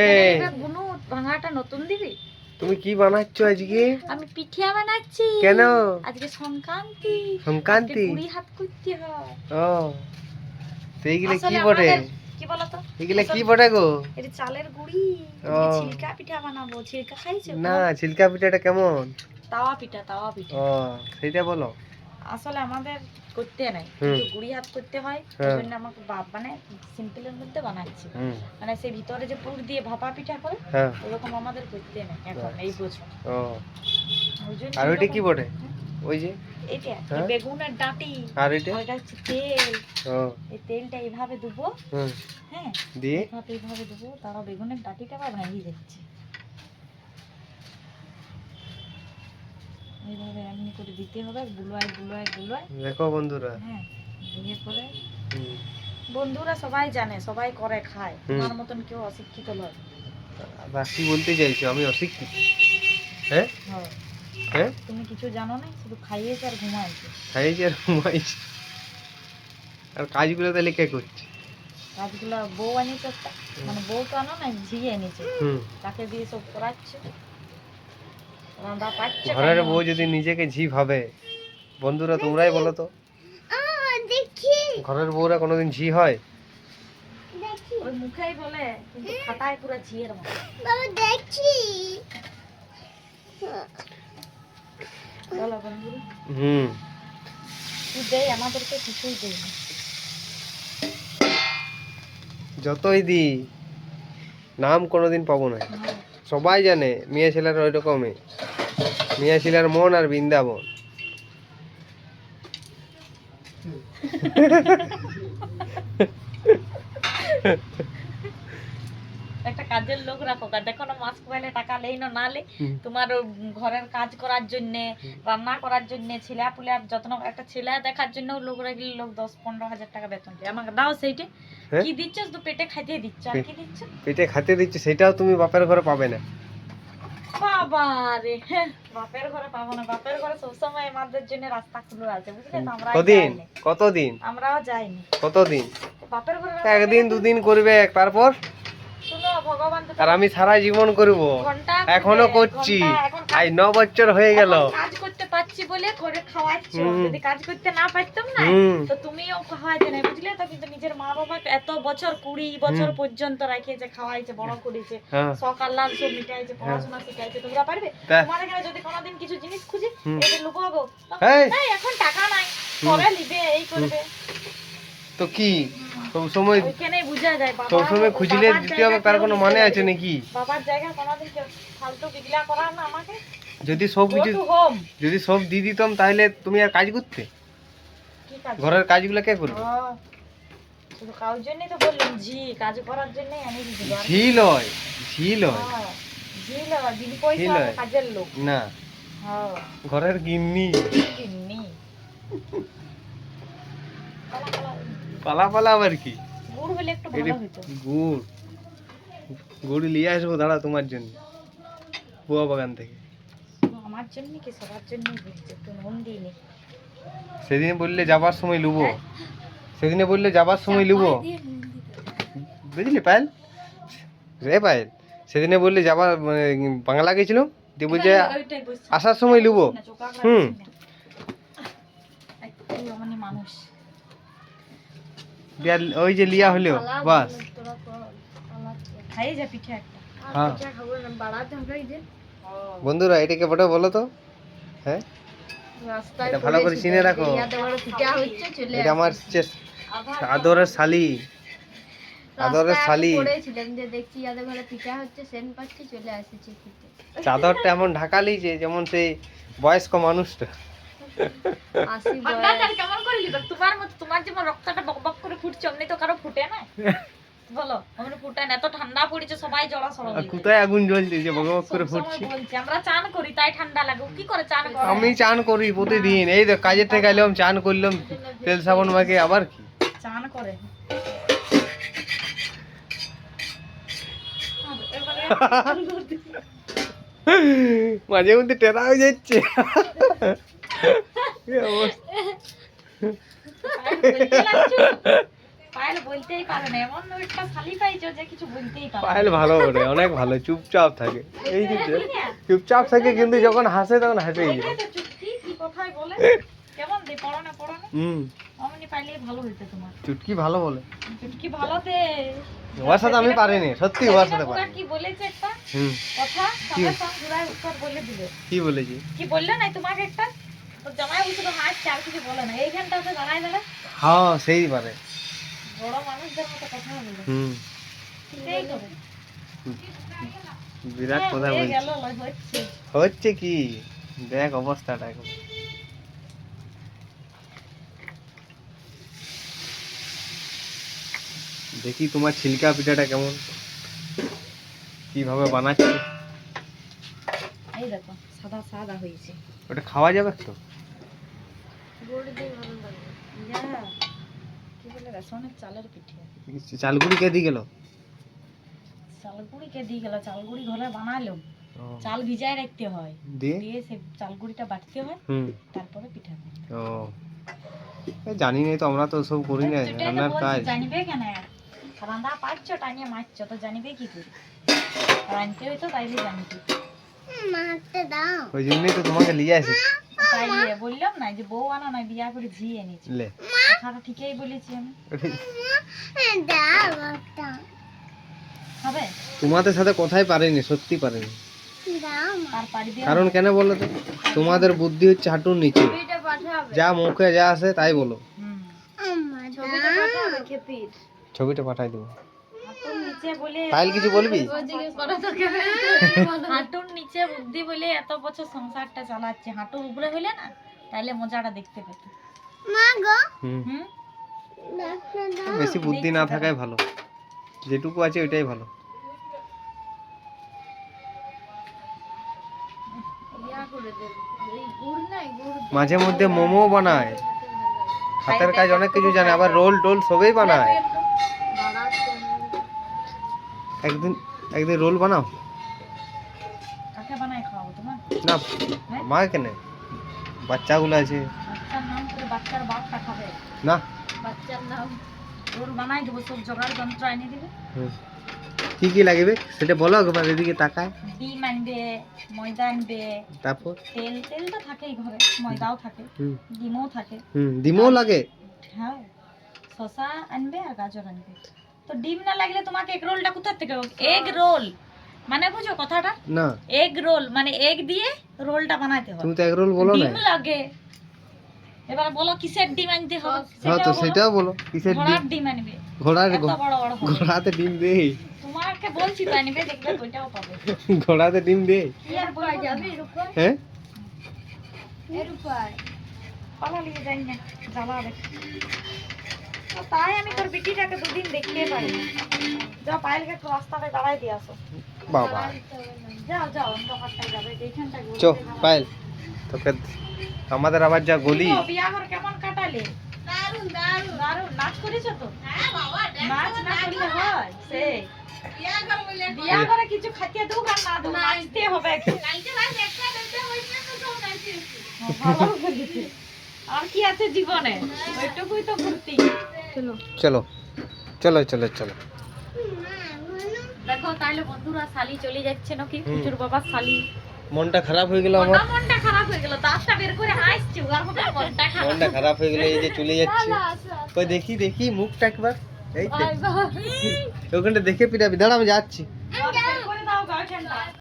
এই। বুনু ভাঙাটা নতুন দিবি? তুমি কি বানাচ্ছ আজকে? আমি পিঠিয়া বানাচ্ছি। কেন? আজকে সংক্রান্তি। সংক্রান্তি? আজকে হাত করতে হয়। ও। তো কি বটে? কি বলতো? এগুলো কি বটে গো? এটা চালের গুড়ি। ছিলকা পিঠা বানাবো। ছিলকা খাইছো না ছিলকা পিঠাটা কেমন? তাওয়া পিঠা তাওয়া পিঠা। ও সেইটা বলো। আসলে আমাদের করতে নাই। গুড়ি হাত করতে হয় হ্যাঁ। জন্য আমাকে বাপ মানে সিম্পলের মধ্যে বানাচ্ছি। মানে সেই ভিতরে যে পুর দিয়ে ভাপা পিঠা করে হ্যাঁ। ওরকম আমাদের করতে নেই এখন এই বছর। ওই জন্য আর ওইটা কি বটে? ওই যে? এই হ্যাঁ। বেগুনের ডাঁটি। আর এটা? ওইটা হচ্ছে তেল। এই তেলটা এইভাবে দেবো। হ্যাঁ। দিয়ে? এইভাবে দেবো তারা বেগুনের ডাঁটিটা আবার ভেঙে যাচ্ছে এইভাবে এমনি করে দিতে হবে গুলোয় গুলোয় গুলোয় দেখো বন্ধুরা। হ্যাঁ দিয়ে করে হুম। বন্ধুরা সবাই জানে সবাই করে খায়। তোমার মতন কেউ অশিক্ষিত নয়। তা কি বলতে চাইছো? আমি অশিক্ষিত। হ্যাঁ? হ্যাঁ। তুমি কিছু জানো না? শুধু খাইয়েছে আর ঘুমাইছে খাইছি আর ঘুমাইছি আর কাজগুলো তাহলে কে করছে? কাজগুলো বউ আনিয়েছে মানে বউ তো আনো না ঝি এনেছে। তাকে দিয়ে সব করাচ্ছে। ঘরের বউ যদি নিজেকে ঝি ভাবে বন্ধুরা তোমরাই বলো তো। ঘরের বউরা কোনোদিন ঝি হয়? ওই মুখেই বলে কিন্তু খাটায় পুরো ঝিয়ের মতো। বলো বন্ধুরা। হুম। কি দেয় আমাদেরকে কিছুই দেয় না। যতই দি নাম কোনোদিন পাবো না। সবাই জানে মেয়ে ছেলেরা ওই রকমই মিয়া ছেলের মন আর বৃন্দাবন। একটা কাজের লোক রাখো দেখো না মাস পাইলে টাকা লেই না নালে তোমার ঘরের কাজ করার জন্য রান্না করার জন্য ছেলে পুলের যত্ন একটা ছেলে দেখার জন্য লোক রাখলে লোক দশ পনেরো হাজার টাকা বেতন দেয়। আমাকে দাও সেইটা। হ্যাঁ? কি দিচ্ছ? তো পেটে খাইতে দিচ্ছ। আর কি দিচ্ছ? পেটে খাতে দিচ্ছে সেটাও তুমি বাপের ঘরে পাবে না। বাবা রে হ্যাঁ, বাপের ঘরে পাবো না বাপের ঘরে সবসময় আমাদের জন্য রাস্তা খুলে আছে বুঝলে তো আমরা কদিন কতদিন? আমরাও যাইনি। কতদিন? বাপের ঘরে একদিন দুদিন করবে তারপর? আর আমি সারা জীবন করব। এখনও করছি। আই ন বছর হয়ে গেল। করতে পারছি বলে করে খাওয়াচ্ছ। যদি কাজ করতে না পারতাম না তো তুমিও খাওয়াইতে না বুঝলে? তো কিন্তু নিজের মা বাবাকে এত বছর কুড়ি বছর পর্যন্ত রাখিয়েছে খাওয়াইছে বড় করেছে। হ্যাঁ। সকাল লাল সব মিটাইছে পড়াশোনা শিখাইছে তোমরা পারবে? তোমার এখানে যদি কোনোদিন কিছু জিনিস খুঁজি এটা লুকাবো এই। এখন টাকা নাই। পরে নিবে এই করবে। তো কি? সব সময় ওইখানেই বুঝা যায় সব সময় খুঁজলে দিতে হবে তার কোনো মানে আছে নাকি? বাবার জায়গা কোনোদিন ফালতু বিগলা করার না আমাকে। যদি সব কিছু যদি সব দিয়ে দিতাম তাহলে তুমি আর কাজ করতে? ঘরের কাজগুলো কে করবে? ঝি লয় ঝি লয়। লয়। কাজের লোক। না। হ্যাঁ। ঘরের গিন্নি। পালা, পালা, আবার কি? গুড় নিয়ে আসব দাঁড়া তোমার জন্য। বুয়া বাগান থেকে। আমার জন্য কি সবার জন্যই বলছে একটু নুন দিইনি সেদিনে বললে যাবার সময় লুবো। সেদিনে বললে যাবার সময় লুবো। বুঝলি পায়েল? রে পায়েল সেদিনে বললে যাবার মানে বাংলা গেছিলাম দিয়ে বলছে আসার সময় লুবো। হুম। মানে ওই যে লিয়া হলো বাস। খাই যা পিঠে একটা। হ্যাঁ। বন্ধুরা এটাকে ফটো বলো তো? হ্যাঁ? এটা ভালো করে চিনে রাখো। এটা আমার আদরের শালি। আদরের শালি। চাদরটা এমন ঢাকালি যে যেমন সেই বয়স্ক মানুষটা। কেমন করে তোমার মতো তোমার যেমন রক্তটা বকবক করে ফুটছে অমনি তো কারও ফুটে না। বলো না এত ঠান্ডা পড়েছে সবাই জড়া সরো কোথায় আগুন জ্বলছে যে বক বক করে ফুটছে। আমরা চান করি তাই ঠান্ডা লাগে। কি করে চান করে? আমি চান করি প্রতিদিন। এই দেখ কাজের থেকে এলাম চান করলাম তেল সাবান মাকে আবার কি? চান করে। মাঝে মধ্যে টেরা হয়ে যাচ্ছে। অবস্থা? পায়েল বলতেই পারে না এমন একটা শালি পাইছো যে কিছু বলতেই পারে পায়েল ভালো ওরে অনেক ভালো চুপচাপ থাকে। এই যে চুপচাপ থাকে কিন্তু যখন হাসে তখন হাসেই যায় দেখেছ চুটকি কি কথাই বলে? কেমন দে পড়ো না পড়ো না হুম। অমনি পাইলে ভালো হইতো তোমার। চুটকি ভালো বলে। চুটকি ভালো ওর সাথে আমি পারিনি সত্যি ওর সাথে পারিনি কি বলেছে একটা? কথা সঙ্গে সঙ্গে ঘুরায় উত্তর বলে দিলে কি বলেছি? কি বললে নাই তোমাকে একটা? জামাই বলছিল হাসছে আর কিছু বলে না। এইখানটাতে দাঁড়ায় দাঁড়ায়। হ্যাঁ সেই পারে। বড় মানুষদের মতো কথা বলে হুম। বিরাট হ্যাঁ, কথা বলছি। হচ্ছে। হচ্ছে কি? দেখ অবস্থাটা এখন। দেখি তোমার ছিলকা পিঠাটা কেমন। কীভাবে বানাচ্ছে। এই দেখো সাদা সাদা হয়েছে। ওটা খাওয়া যাবে তো? গুড় দিয়ে ভালো লাগে ইয়া, কি বলে রেশনের চালের পিঠে। চালগুড়ি কে দিয়ে গেল? চালগুড়ি কে দিয়ে গেল? চালগুড়ি ঘরে বানালো। চাল ভিজায় রাখতে হয়। দিয়ে? সে চালগুড়িটা বাটতে হয় তারপরে পিঠা ও। জানি নাই তো আমরা তো সব করি না রান্নার কাজ। জানিবে কেন? রান্না পাচ্ছ টানিয়ে মারছ তো জানিবে কি করে? রাঁধতে হইতো তাইলে জানিতে মারতে দাও। ওই জন্যই তো তোমাকে নিয়ে আসি। তাইলে বললাম না যে বউ আনা না বিয়া করে ঝি এনেছি কথাটা ঠিকই বলেছি আমি। হবে? তোমাদের সাথে কথাই পারেনি সত্যি পারেনি। কারণ কেন বলো তো? তোমাদের বুদ্ধি হচ্ছে হাঁটুর নিচে। যা মুখে যা আসে তাই বলো। ছবিটা পাঠাবে পাঠাই দেবো। পায়েল কিছু বলবি? হাঁটুর নিচে বুদ্ধি বলে এত বছর সংসারটা চালাচ্ছে হাঁটু উপরে হইলে না তাইলে মজাটা দেখতে পেত। মা গো। হুম। বেশি বুদ্ধি না থাকাই ভালো। যেটুকু আছে ওইটাই ভালো। মাঝে মধ্যে মোমো বানায়। হাতের কাজ অনেক কিছু জানে আবার রোল টোল সবই বানায়। একদিন একদিন রোল বানাও কাকে বানায় খাওয়াবো তোমার না মা কেন? বাচ্চাগুলো আছে। না। বাচ্চার নাম রোল বানাই দেবো সব জোগাড় যন্ত্র এনে দিবে। কি কি লাগবে? সেটা বলো একবার এদিকে তাকায়। ডিম আনবে ময়দা আনবে। তারপর? তেল তেল তো থাকেই ঘরে ময়দাও থাকে ডিমও থাকে। হুম ডিমও লাগে? হ্যাঁ শসা আনবে আর গাজর আনবে। তো ডিম না লাগলে তোমাকে এগ রোলটা কোথা থেকে এগ রোল। মানে বুঝো কথাটা? না। এগ রোল মানে এগ দিয়ে রোলটা বানাতে হয় তুমি তো এক রোল বলো না ডিম লাগে। এবার বলো কিসের ডিম আনতে হবে? হ্যাঁ তো সেটাও বলো। কিসের ডিম? ঘোড়ার ডিম আনবে। ঘোড়ার হবে ঘোড়াতে ডিম দে তোমাকে বলছি তো আনবে দেখবে ওইটাও পাবে। ঘোড়াতে ডিম দে কি আর বলব যাবে এর উপর হ্যাঁ? এর পালা নিয়ে যাই না জ্বালা তাই আমি তোর বিটিটাকে দুদিন দেখতে পারি। যা পায়েলকে একটু রাস্তাতে দাঁড়াই দিয়ে আসো। বাবা যাও যাও অন্ধকারটায় যাবে এইখানটায় ঘুরতে চো যাও। পায়েল তোকে আমাদের আবার যা গলি তো বিয়া ঘর কেমন কাটালে দারুণ দারুণ দারুণ নাচ করেছ তো হ্যাঁ বাবা নাচ না করলে হয় সে বিয়া ঘরে কিছু খাইতে দু আর না দু নাচতে হবে একটু ও, ভালো করেছে। আর কি আছে জীবনে ওইটুকুই তো ঘুরতি চলো চলো চলো চলো চলো দেখো তাহলে বন্ধুরা শালি চলে যাচ্ছে নাকি। কুচুর বাবার শালি। মনটা খারাপ হয়ে গেল আমার। মনটা খারাপ হয়ে গেল দাঁতটা বের করে হাসছে আর হবে মনটা খারাপ। মনটা খারাপ হয়ে গেল এই যে চলে যাচ্ছে। কই দেখি দেখি মুখটা একবার। এই তো। ওখানটা দেখে পিটাবি দাঁড়া আমি যাচ্ছি।